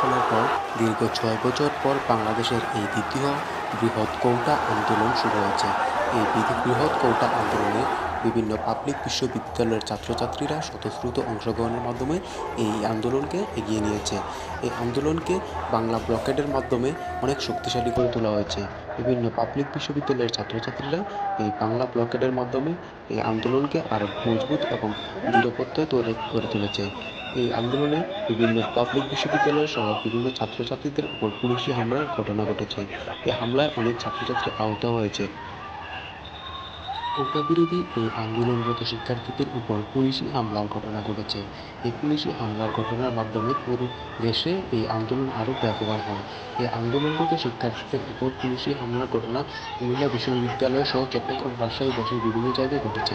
সালের পর, দীর্ঘ ছয় বছর পর বাংলাদেশের এই দ্বিতীয় বৃহৎ কোটা আন্দোলন শুরু হয়েছে। এই বৃহৎ- কোটা আন্দোলনে বিভিন্ন পাবলিক বিশ্ববিদ্যালয়ের ছাত্রছাত্রীরা স্বতঃস্ফূর্ত অংশগ্রহণের মাধ্যমে এই আন্দোলনকে এগিয়ে নিয়েছে। এই আন্দোলনকে বাংলা ব্লকেডের মাধ্যমে অনেক শক্তিশালী করে তোলা হয়েছে। বিভিন্ন পাবলিক বিশ্ববিদ্যালয়ের ছাত্রছাত্রীরা এই বাংলা ব্লকেডের মাধ্যমে এই আন্দোলনকে আরও মজবুত এবং দৃঢ়প্রত্যয় তৈরি করে তুলেছে। এই আন্দোলনে বিভিন্ন পাবলিক বিশ্ববিদ্যালয় সহ বিভিন্ন ছাত্রছাত্রীদের উপর পুলিশি হামলার ঘটনা ঘটেছে। এই হামলায় অনেক ছাত্রছাত্রী আহত হয়েছে। বিরোধী এই আন্দোলনরত শিক্ষার্থীদের উপর পুলিশি হামলার ঘটনা ঘটেছে। এই পুলিশি হামলার ঘটনার মাধ্যমে পুরো দেশে এই আন্দোলন আরও ব্যাপকমান হয়। এই আন্দোলনরত শিক্ষার্থীদের উপর পুলিশি হামলার ঘটনা কুমিল্লা বিশ্ববিদ্যালয় সহ চট্টগ্রাম রাজশাহী দেশের বিভিন্ন জায়গায় ঘটেছে।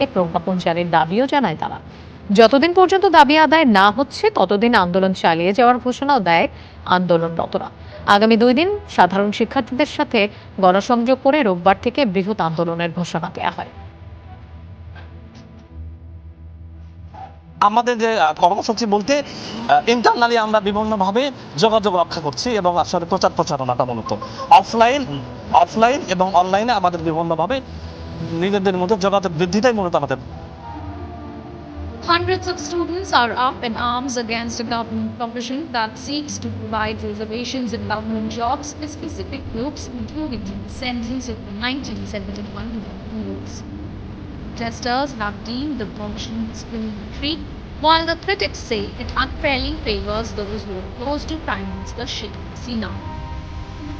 এ প্রজ্ঞাপন জারির দাবিও জানায় তারা যতদিন পর্যন্ত দাবি আদায় না হচ্ছে, ততদিন আন্দোলন চালিয়ে যাওয়ার ঘোষণাও দেয় আন্দোলনরতরা। আগামী দুই দিন সাধারণ শিক্ষার্থীদের সাথে গণসংযোগ করে রোববার থেকে বৃহৎ আন্দোলনের ঘোষণা দেওয়া হয়। আমাদের যে কর্মসূচি বলতে ইন্টারনালি আমরা বিভিন্নভাবে যোগাযোগ রক্ষা করছি এবং আসলে প্রচার প্রচারণাটা মূলত। অফলাইন অফলাইন এবং অনলাইনে আমাদের বিভিন্নভাবে নিজেদের মধ্যে যোগাযোগ বৃদ্ধিটাই মূলত আমাদের Hundreds of students are up in arms against a government provision that seeks to provide reservations in government jobs for specific groups, including the descendants of the 1971 rules. Protesters have deemed the provision discriminatory, while the critics say it unfairly favors those who are close to Prime Minister Sheikh Hasina.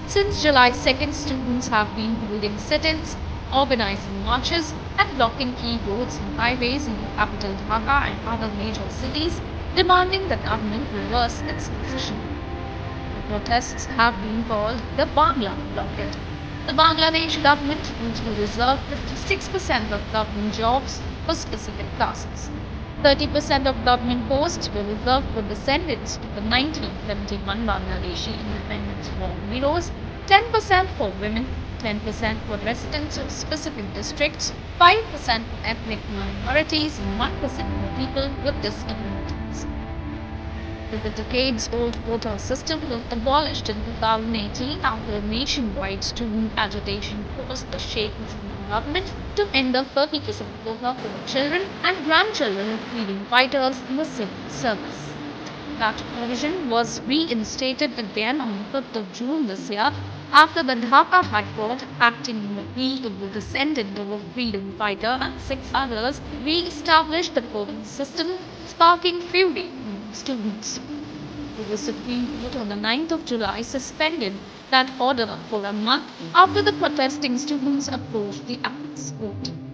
Since July 2nd, students have been holding sit-ins, organizing marches, and blocking key roads and highways in the capital Dhaka and other major cities, demanding the government reverse its decision. The protests have been called the Bangla blockade. The Bangladesh government wants to reserve 56% of government jobs for specific classes. 30% of government posts were reserved for descendants of the 1971 Bangladeshi independence war heroes, 10% for women, 10% for residents of specific districts, 5% for ethnic minorities, and 1% for people with disabilities. The decades-old quota system was abolished in 2018 after nationwide student agitation forced the Sheikh government to end the 30% quota for children and grandchildren of freedom fighters in the civil service. That provision was reinstated again on the 5th of June this year after the Dhaka High Court, acting the plea of the descendant of a freedom fighter and six others, re-established the voting system, sparking fury among students. The Supreme Court on the 9th of July suspended that order for a month after the protesting students approached the Apex Court.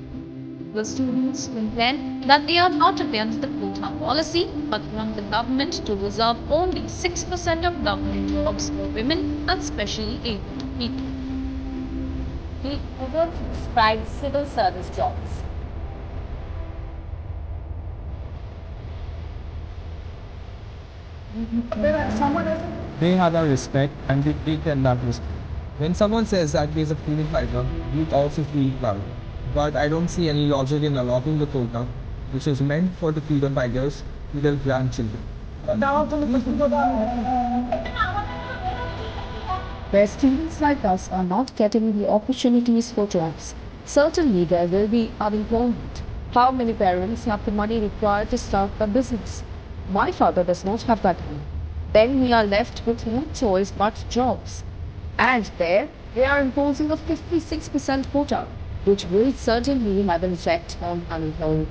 The students contend that they are not against the quota policy but want the government to reserve only 6% of government jobs for women and specially abled people. We over describe civil service jobs. they have a respect and they treat them that respect. When someone says that he is a freedom fighter, you also feel proud. But I don't see any logic in allotting the quota, which is meant for the freedom fighters, to their grandchildren. where students like us are not getting the opportunities for jobs. Certainly, there will be unemployment. How many parents have the money required to start a business? My father does not have that money. Then we are left with no choice but jobs. And there, they are imposing a 56% quota, which will certainly have an effect on unemployment.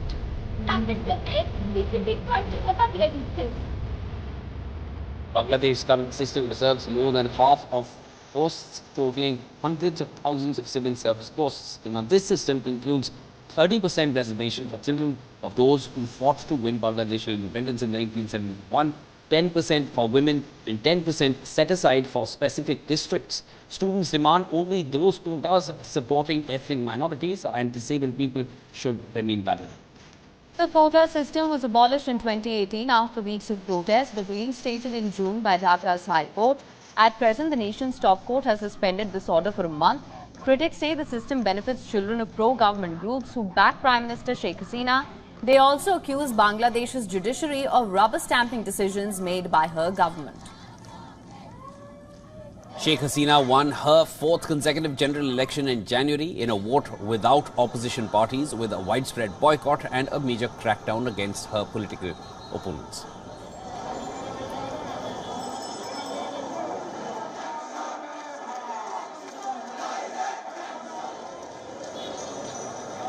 Bangladesh current system reserves more than half of posts, totaling hundreds of thousands of civil service posts. Now, this system includes 30% reservation for children of those who fought to win Bangladesh's independence in 1971, 10% for women, and 10% set aside for specific districts. Students demand only those quotas supporting ethnic minorities and disabled people should remain valid. The quota system was abolished in 2018 after weeks of protest, but reinstated in June by Dhaka's High Court. At present, the nation's top court has suspended this order for a month. Critics say the system benefits children of pro-government groups who back Prime Minister Sheikh Hasina. They also accuse Bangladesh's judiciary of rubber stamping decisions made by her government. Sheikh Hasina won her fourth consecutive general election in January in a vote without opposition parties with a widespread boycott and a major crackdown against her political opponents.